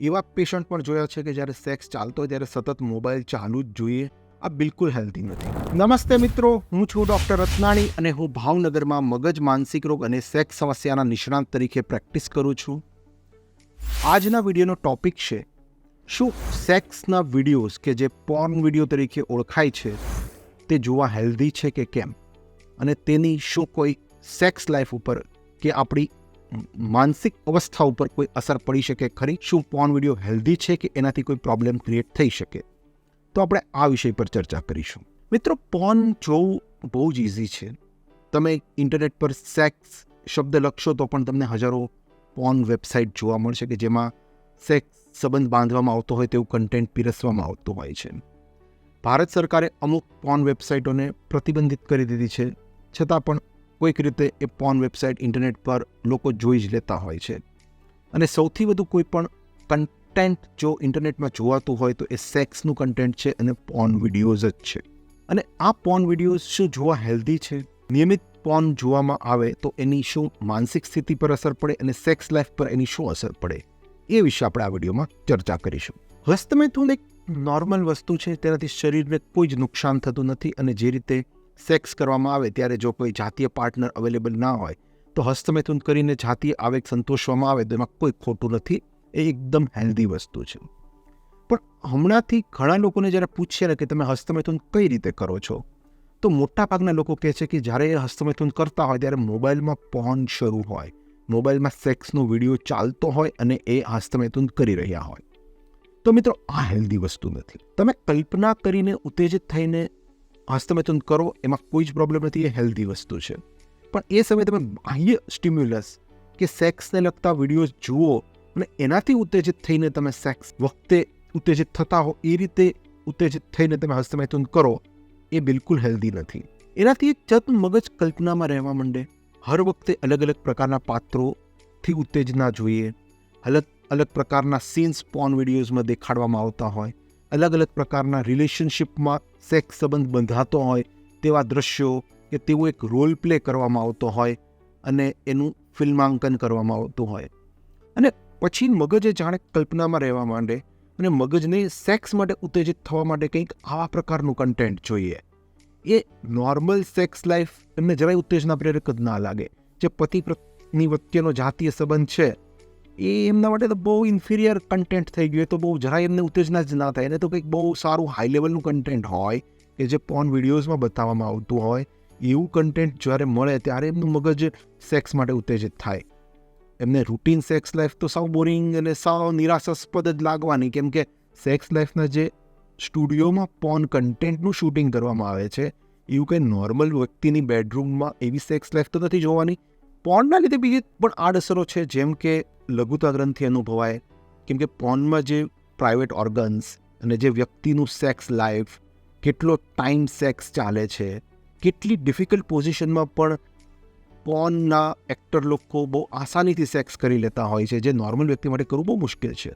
એવા પેશન્ટ પણ જોયા છે કે જ્યારે સેક્સ ચાલતો હોય ત્યારે સતત મોબાઈલ ચાલુ જ જોઈએ. આ બિલકુલ હેલ્ધી નથી. નમસ્તે મિત્રો, હું છું ડૉક્ટર રત્નાણી અને હું ભાવનગરમાં મગજ માનસિક રોગ અને સેક્સ સમસ્યાના નિષ્ણાંત તરીકે પ્રેક્ટિસ કરું છું. આજના વિડીયોનો ટોપિક છે, શું સેક્સના વિડીયોઝ કે જે પોર્ન વીડિયો તરીકે ઓળખાય છે, તે જોવા હેલ્ધી છે કે કેમ? અને તેની શું કોઈ સેક્સ લાઈફ ઉપર કે આપણી માનસિક અવસ્થા ઉપર કોઈ અસર પડી શકે ખરી? શું પોર્ન વીડિયો હેલ્ધી છે કે એનાથી કોઈ પ્રોબ્લેમ ક્રિએટ થઈ શકે? તો આપણે આ વિષય પર ચર્ચા કરીશું. મિત્રો પોર્ન જોવું બહુ જ ઇઝી છે. તમે ઇન્ટરનેટ પર સેક્સ શબ્દ લખશો તો પણ તમને હજારો પોર્ન વેબસાઇટ જોવા મળશે કે જેમાં સેક્સ સંબંધ બાંધવામાં આવતો હોય તેવું કન્ટેન્ટ પીરસવામાં આવતું હોય છે. ભારત સરકારે અમુક પોર્ન વેબસાઇટોને પ્રતિબંધિત કરી દીધી છે. છતાં પણ કોઈક રીતે એ પોર્ન વેબસાઇટ ઇન્ટરનેટ પર લોકો જોઈ જ લેતા હોય છે. અને સૌથી વધુ કોઈ પણ કન્ટેન્ટ જો ઇન્ટરનેટમાં જોવાતું હોય તો એ સેક્સનું કન્ટેન્ટ છે અને પોર્ન વિડીયોઝ જ છે. અને આ પોર્ન વિડીયોઝ શું જોવા હેલ્ધી છે? નિયમિત પોર્ન જોવામાં આવે તો એની શું માનસિક સ્થિતિ પર અસર પડે અને સેક્સ લાઈફ પર એની શું અસર પડે? એ વિશે આપણે આ વિડીયોમાં ચર્ચા કરીશું. હસ્તમેથુન એક નોર્મલ વસ્તુ છે, તેનાથી શરીરને કોઈ જ નુકસાન થતું નથી અને જે રીતે સેક્સ કરવામાં આવે ત્યારે જો કોઈ જાતીય પાર્ટનર અવેલેબલ ના હોય, તો હસ્તમૈથુન કરીને જાતીય આવેગ સંતોષવામાં આવે, તો એમાં કોઈ ખોટું નથી. એ એકદમ હેલ્ધી વસ્તુ છે. પણ હમણાંથી ઘણા લોકોને જ્યારે પૂછીએ ને કે તમે હસ્તમૈથુન કઈ રીતે કરો છો, તો મોટાભાગના લોકો કહે છે કે જ્યારે એ હસ્તમૈથુન કરતા હોય ત્યારે મોબાઈલમાં પોન શરૂ હોય, મોબાઈલમાં સેક્સનો વીડિયો ચાલતો હોય અને એ હસ્તમૈથુન કરી રહ્યા હોય. તો મિત્રો, આ હેલ્ધી વસ્તુ નથી. તમે કલ્પના કરીને ઉત્તેજિત થઈને હસ્તમેથુન કરો, એમાં કોઈ જ પ્રોબ્લેમ નથી, એ હેલ્ધી વસ્તુ છે. પણ એ સમયે તમે બાહ્ય સ્ટિમ્યુલસ કે સેક્સને લગતા વિડીયોઝ જુઓ અને એનાથી ઉત્તેજિત થઈને તમે સેક્સ વખતે ઉત્તેજિત થતા હો, એ રીતે ઉત્તેજિત થઈને તમે હસ્તમૈથુન કરો, એ બિલકુલ હેલ્ધી નથી. એનાથી એક જાતનું મગજ કલ્પનામાં રહેવા માંડે. હર વખતે અલગ અલગ પ્રકારના પાત્રોથી ઉત્તેજના જોઈએ. અલગ અલગ પ્રકારના સીન્સ પોન વિડીયોઝમાં દેખાડવામાં આવતા હોય. અલગ અલગ પ્રકારના રિલેશનશિપમાં સેક્સ સંબંધ બંધાતો હોય તેવા દ્રશ્યો કે તેવો એક રોલ પ્લે કરવામાં આવતો હોય અને એનું ફિલ્માંકન કરવામાં આવતું હોય. અને પછી મગજે જાણે કલ્પનામાં રહેવા માંડે અને મગજને સેક્સ માટે ઉત્તેજિત થવા માટે કંઈક આવા પ્રકારનું કન્ટેન્ટ જોઈએ. એ નોર્મલ સેક્સ લાઈફ એમને જરાય ઉત્તેજના પ્રેરક જ ના લાગે. જે પતિ પત્ની વચ્ચેનો જાતીય સંબંધ છે એ એમના માટે તો બહુ ઇન્ફિરિયર કન્ટેન્ટ થઈ ગયું. તો બહુ જરાય એમને ઉત્તેજના જ ના થાય. એને તો કંઈક બહુ સારું હાઈ લેવલનું કન્ટેન્ટ હોય કે જે પોર્ન વિડીયોઝમાં બતાવવામાં આવતું હોય, એવું કન્ટેન્ટ જ્યારે મળે ત્યારે એમનું મગજ સેક્સ માટે ઉત્તેજિત થાય. એમને રૂટીન સેક્સ લાઈફ તો સાવ બોરિંગ અને સાવ નિરાશાસ્પદ જ લાગવાની, કેમ કે સેક્સ લાઈફના જે સ્ટુડિયોમાં પોર્ન કન્ટેન્ટનું શૂટિંગ કરવામાં આવે છે, એવું કંઈ નોર્મલ વ્યક્તિની બેડરૂમમાં એવી સેક્સ લાઈફ તો નથી જોવાની. પોર્નના લીધે બીજી પણ આડઅસરો છે, જેમ કે લઘુતા ગ્રંથિ અનુભવાય, કેમ કે પોર્નમાં જે પ્રાઇવેટ ઓર્ગન્સ અને જે વ્યક્તિનું સેક્સ લાઈફ, કેટલો ટાઈમ સેક્સ ચાલે છે, કેટલી ડિફિકલ્ટ પોઝિશનમાં પણ પોર્નના એક્ટર લોકો બહુ આસાનીથી સેક્સ કરી લેતા હોય છે, જે નોર્મલ વ્યક્તિ માટે કરવું બહુ મુશ્કેલ છે.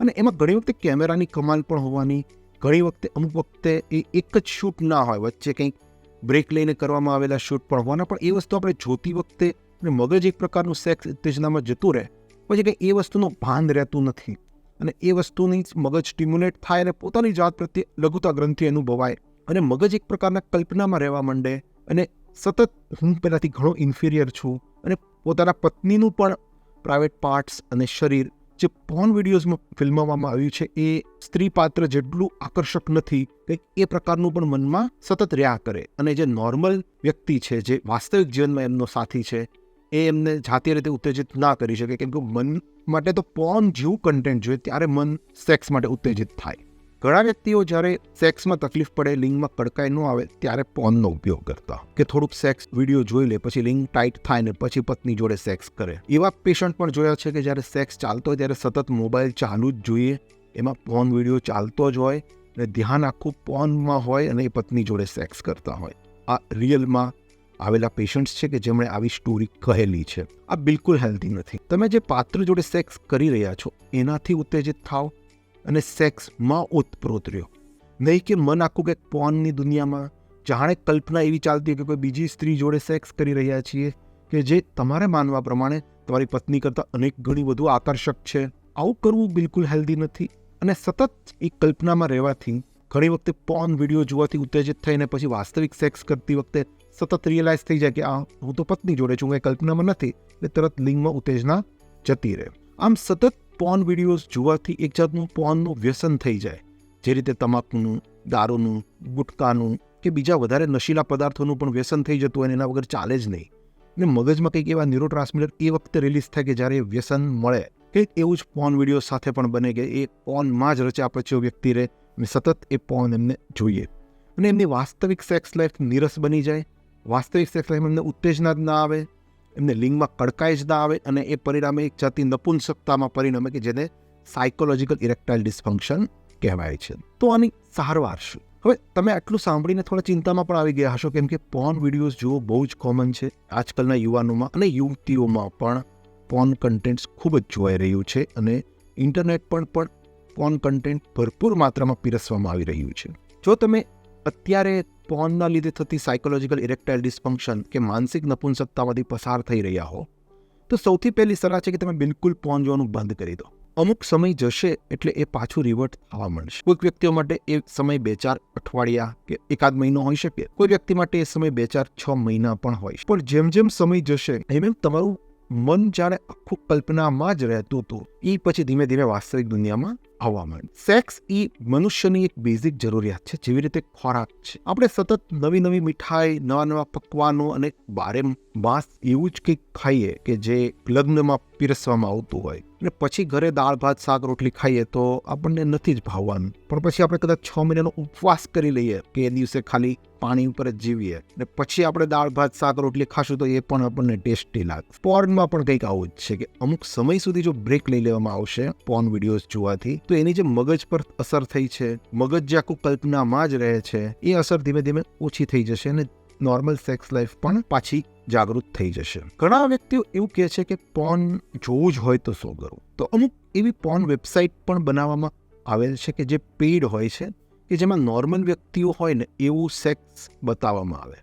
અને એમાં ઘણી વખતે કેમેરાની કમાલ પણ હોવાની, ઘણી વખતે અમુક વખતે એ એક જ શૂટ ના હોય, વચ્ચે કંઈક બ્રેક લઈને કરવામાં આવેલા શૂટ પણ હોવાના, પણ એ વસ્તુ આપણે જોતી વખતે મગજ એક પ્રકારનું સેક્સ ઉત્તેજનામાં જતું રહે. પછી કંઈ એ વસ્તુનું ભાન રહેતું નથી. અને એ વસ્તુની મગજ સ્ટિમ્યુલેટ થાય અને પોતાની જાત પ્રત્યે લઘુતા ગ્રંથિ અનુભવાય. અને મગજ એક પ્રકારના કલ્પનામાં રહેવા માંડે. અને સતત હું પહેલાંથી ઘણો ઇન્ફિરિયર છું. અને પોતાના પત્નીનું પણ પ્રાઇવેટ પાર્ટ્સ અને શરીર જે પોર્ન વિડીયોઝમાં ફિલ્મવામાં આવ્યું છે, એ સ્ત્રી પાત્ર જેટલું આકર્ષક નથી કંઈક એ પ્રકારનું પણ મનમાં સતત રહ્યા કરે. અને જે નોર્મલ વ્યક્તિ છે, જે વાસ્તવિક જીવનમાં એમનો સાથી છે, એ એમને જાતીય રીતે ઉત્તેજિત ના કરી શકે. કેમ કે મન માટે તો પોર્ન જેવું કન્ટેન્ટ જોઈએ, ત્યારે મન સેક્સ માટે ઉત્તેજિત થાય. ઘણા વ્યક્તિઓ જ્યારે સેક્સમાં તકલીફ પડે, લિંગમાં કડકાઈ ન આવે, ત્યારે પોર્નનો ઉપયોગ કરતા કે થોડુંક સેક્સ વીડિયો જોઈ લે, પછી લિંગ ટાઈટ થાય ને પછી પત્ની જોડે સેક્સ કરે. એવા પેશન્ટ પણ જોયા છે કે જ્યારે સેક્સ ચાલતો હોય ત્યારે સતત મોબાઈલ ચાલુ જ જોઈએ. એમાં પોર્ન વીડિયો ચાલતો જ હોય અને ધ્યાન આખું પોર્નમાં હોય અને એ પત્ની જોડે સેક્સ કરતા હોય. આ રિયલમાં આવેલા પેશન્ટ્સ છે કે જેમણે આવી સ્ટોરી કહેલી છે. આ બિલકુલ હેલ્ધી નથી. તમે જે પાત્ર જોડે સેક્સ કરી રહ્યા છો, એનાથી ઉત્તેજિત થાવ અને સેક્સમાં ઓતપ્રોત રહ્યો. નહીં કે મન આખું કંઈક પોનની દુનિયામાં. જાણે કલ્પના એવી ચાલતી કે કોઈ બીજી સ્ત્રી જોડે સેક્સ કરી રહ્યા છીએ કે જે તમારે માનવા પ્રમાણે તમારી પત્ની કરતાં અનેક ગણી વધુ આકર્ષક છે. આવું કરવું બિલકુલ હેલ્ધી નથી અને સતત એ કલ્પનામાં રહેવાથી ઘણી વખતે પોન વીડિયો જોવાથી ઉત્તેજિત થઈને પછી વાસ્તવિક સેક્સ કરતી વખતે સતત રિયલાઇઝ થઈ જાય કે, આ, હું તો પત્ની જોડે છું કંઈ કલ્પનામાં નથી. એટલે તરત લિંગમાં ઉત્તેજના જતી રહે. આમ સતત પોન વિડીયોઝ જોવાથી એક જાતનું પોનનું વ્યસન થઈ જાય. જે રીતે તમાકુનું, દારૂનું, ગુટકાનું કે બીજા વધારે નશીલા પદાર્થોનું પણ વ્યસન થઈ જતું હોય એના વગર ચાલે જ નહીં. ને મગજમાં કંઈક એવા ન્યુરો એ વખતે રિલીઝ થાય કે જ્યારે વ્યસન મળે. કંઈક એવું જ પોન વીડિયો સાથે પણ બને કે એ પોનમાં જ રચ્યા પછી વ્યક્તિ રહે અને સતત એ પોન એમને જોઈએ. અને એમની વાસ્તવિક સેક્સ લાઈફ નીરસ બની જાય. વાસ્તવિક સેક્સ લાઈફ એમને ઉત્તેજના જ ના આવે. એમને લિંગમાં કડકાઈ જ ના આવે અને એ પરિણામે એક જાતિ નપુંસકતામાં પરિણમે કે જેને સાયકોલોજીકલ ઇરેક્ટાઇલ ડિસ્ફંક્શન કહેવાય છે. તો આની સારવાર શું? હવે તમે આટલું સાંભળીને થોડા ચિંતામાં પણ આવી ગયા હશો, કેમ કે પોન વિડીયોઝ જોવો બહુ જ કોમન છે. આજકાલના યુવાનોમાં અને યુવતીઓમાં પણ પોન કન્ટેન્ટ્સ ખૂબ જ જોવાઈ રહ્યું છે અને ઇન્ટરનેટ પર પણ પોન કન્ટેન્ટ ભરપૂર માત્રામાં પીરસવામાં આવી રહ્યું છે. જો તમે અત્યારે પોનના લીધે થતી સાયકોલોજીકલ ઇરેક્ટાઇલ ડિસ્ફંક્શન કે માનસિક નપુંસકતામાંથી પસાર થઈ રહ્યા હો, તો સૌથી પહેલી સલાહ છે કે તમે બિલકુલ પોન જોવાનું બંધ કરી દો. અમુક સમય જશે એટલે એ પાછું રિવર્ટ થવા મળશે કોઈક વ્યક્તિઓ માટે એ સમય બે ચાર અઠવાડિયા કે એકાદ મહિનો હોઈ શકે. કોઈ વ્યક્તિ માટે એ સમય બે ચાર છ મહિના પણ હોય પણ જેમ જેમ સમય જશે, એમ એમ તમારું મન જાણે આખું કલ્પનામાં જ રહેતું હતું એ પછી ધીમે ધીમે વાસ્તવિક દુનિયામાં આવવા માંડે સેક્સ એ મનુષ્યની એક બેઝિક જરૂરિયાત છે, જેવી રીતે ખોરાક છે. આપણે સતત નવી નવી મીઠાઈ, નવા નવા પકવાનો અને બારે માંસ એવું જ કંઈક ખાઈએ કે જે લગ્નમાં પીરસવામાં આવતું હોય. અને પછી ઘરે દાળ, ભાત, શાક, રોટલી ખાઈએ તો આપણને નથી જ ભાવવાનું. પણ પછી આપણે કદાચ છ મહિનાનો ઉપવાસ કરી લઈએ કે એ દિવસે ખાલી પાણી ઉપર જ જીવીએ. અને પછી આપણે દાળ, ભાત, શાક, રોટલી ખાશું તો એ પણ આપણને ટેસ્ટી લાગે. પોર્નમાં પણ કંઈક આવું જ છે કે અમુક સમય સુધી જો બ્રેક લઈ લેવામાં આવશે, પોર્ન વિડીયોઝ જોવાથી, તો એની જે મગજ પર અસર થઈ છે, મગજ જે આખું કલ્પનામાં જ રહે છે, એ અસર ધીમે ધીમે ઓછી થઈ જશે અને નોર્મલ સેક્સ લાઈફ પણ પાછી જાગૃત થઈ જશે. ઘણા વ્યક્તિઓ એવું કહે છે કે પોન જોવું જ હોય તો શું કરવું તો અમુક એવી પોન વેબસાઇટ પણ બનાવવામાં આવેલ છે કે જે પેઇડ હોય છે કે જેમાં નોર્મલ વ્યક્તિઓ હોય ને એવું સેક્સ બતાવવામાં આવે.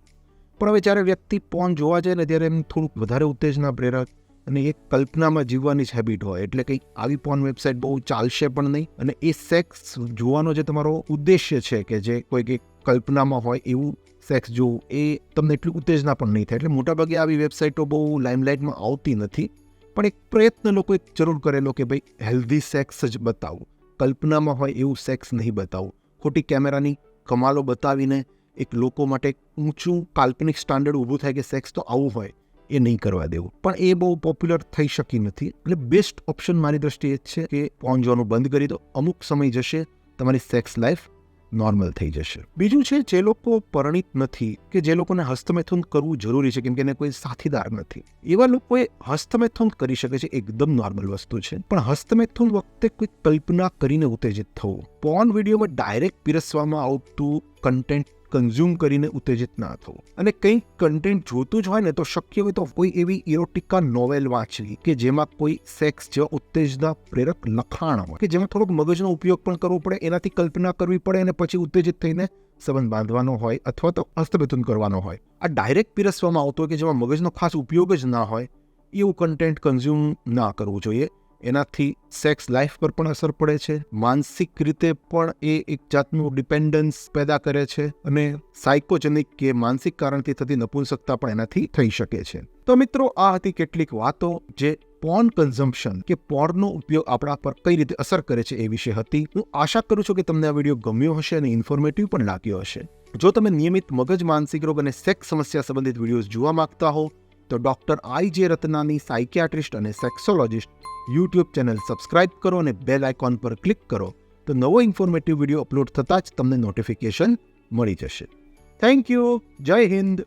પણ હવે જ્યારે વ્યક્તિ પોન જોવા જાય ને ત્યારે એમ થોડુંક વધારે ઉત્તેજના, પ્રેરક અને એ કલ્પનામાં જીવવાની જ હેબિટ હોય. એટલે કંઈ આવી પોન વેબસાઇટ બહુ ચાલશે પણ નહીં અને એ સેક્સ જોવાનો જે તમારો ઉદ્દેશ્ય છે કે જે કોઈ કંઈક કલ્પનામાં હોય એવું સેક્સ જોવું, એ તમને એટલી ઉત્તેજના પણ નહીં થાય. એટલે મોટાભાગે આવી વેબસાઇટો બહુ લાઇમલાઇટમાં આવતી નથી. પણ એક પ્રયત્ન લોકોએ જરૂર કરેલો કે ભાઈ હેલ્ધી સેક્સ જ બતાવું. કલ્પનામાં હોય એવું સેક્સ નહીં બતાવું. ખોટી કેમેરાની કમાલો બતાવીને એક લોકો માટે ઊંચું કાલ્પનિક સ્ટાન્ડર્ડ ઊભું થાય કે સેક્સ તો આવું હોય, એ નહીં કરવા દેવું. પણ એ બહુ પોપ્યુલર થઈ શકી નથી. એટલે બેસ્ટ ઓપ્શન મારી દ્રષ્ટિએ એ છે કે પોન જોવાનું બંધ કરી દો. અમુક સમય જશે, તમારી સેક્સ લાઈફ નોર્મલ થઈ જશે. બીજું છે, જે લોકો પરિણિત નથી કે જે લોકોને હસ્તમેથુન કરવું જરૂરી છે, કેમ કે એને કોઈ સાથીદાર નથી. એવા લોકોએ હસ્તમેથુન કરી શકે છે, એકદમ નોર્મલ વસ્તુ છે. પણ હસ્તમેથુન વખતે કોઈ કલ્પના કરીને ઉત્તેજિત થવું. પોર્ન વિડીયોમાં ડાયરેક્ટ પીરસવામાં આવતું કન્ટેન્ટ કન્ઝ્યુમ કરીને ઉત્તેજિત ના થવું. અને કંઈક કન્ટેન્ટ જોતું જ હોય ને તો શક્ય હોય તો કોઈ એવી ઇરોટિકા નોવેલ વાંચવી કે જેમાં કોઈ સેક્સ જેવા ઉત્તેજના પ્રેરક લખાણ હોય કે જેમાં થોડોક મગજનો ઉપયોગ પણ કરવો પડે, એનાથી કલ્પના કરવી પડે અને પછી ઉત્તેજિત થઈને સંબંધ બાંધવાનો હોય અથવા તો હસ્તભેતુન કરવાનો હોય. આ ડાયરેક્ટ પીરસવામાં આવતો હોય કે જેમાં મગજનો ખાસ ઉપયોગ જ ના હોય, એવું કન્ટેન્ટ કન્ઝ્યુમ ના કરવું જોઈએ. એનાથી સેક્સ લાઈફ પર પણ અસર પડે છે. માનસિક રીતે પણ એ એક જાતનું ડિપેન્ડન્સ પેદા કરે છે અને સાયકોજેનિક કે માનસિક કારણથી થતી નપુંસકતા પણ એનાથી થઈ શકે છે. તો મિત્રો, આ હતી કેટલીક વાતો જે પોર્ન કન્ઝમ્પશન કે પોર્નનો ઉપયોગ આપણા પર કઈ રીતે અસર કરે છે એ વિશે હતી. હું આશા કરું છું કે તમને આ વીડિયો ગમ્યો હશે અને ઇન્ફોર્મેટિવ પણ લાગ્યો હશે. જો તમે નિયમિત મગજ, માનસિક રોગ અને સેક્સ સમસ્યા સંબંધિત વિડીયોઝ જોવા માંગતા હો તો ડૉક્ટર આઈ જે રત્નાની સાયકિયાટ્રિસ્ટ અને સેક્સોલોજિસ્ટ યુટ્યુબ ચેનલ સબસ્ક્રાઇબ કરો અને બેલ આઇકોન પર ક્લિક કરો તો નવો ઇન્ફોર્મેટિવ વીડિયો અપલોડ થતાં જ તમને નોટિફિકેશન મળી જશે. Thank you. જય હિન્દ.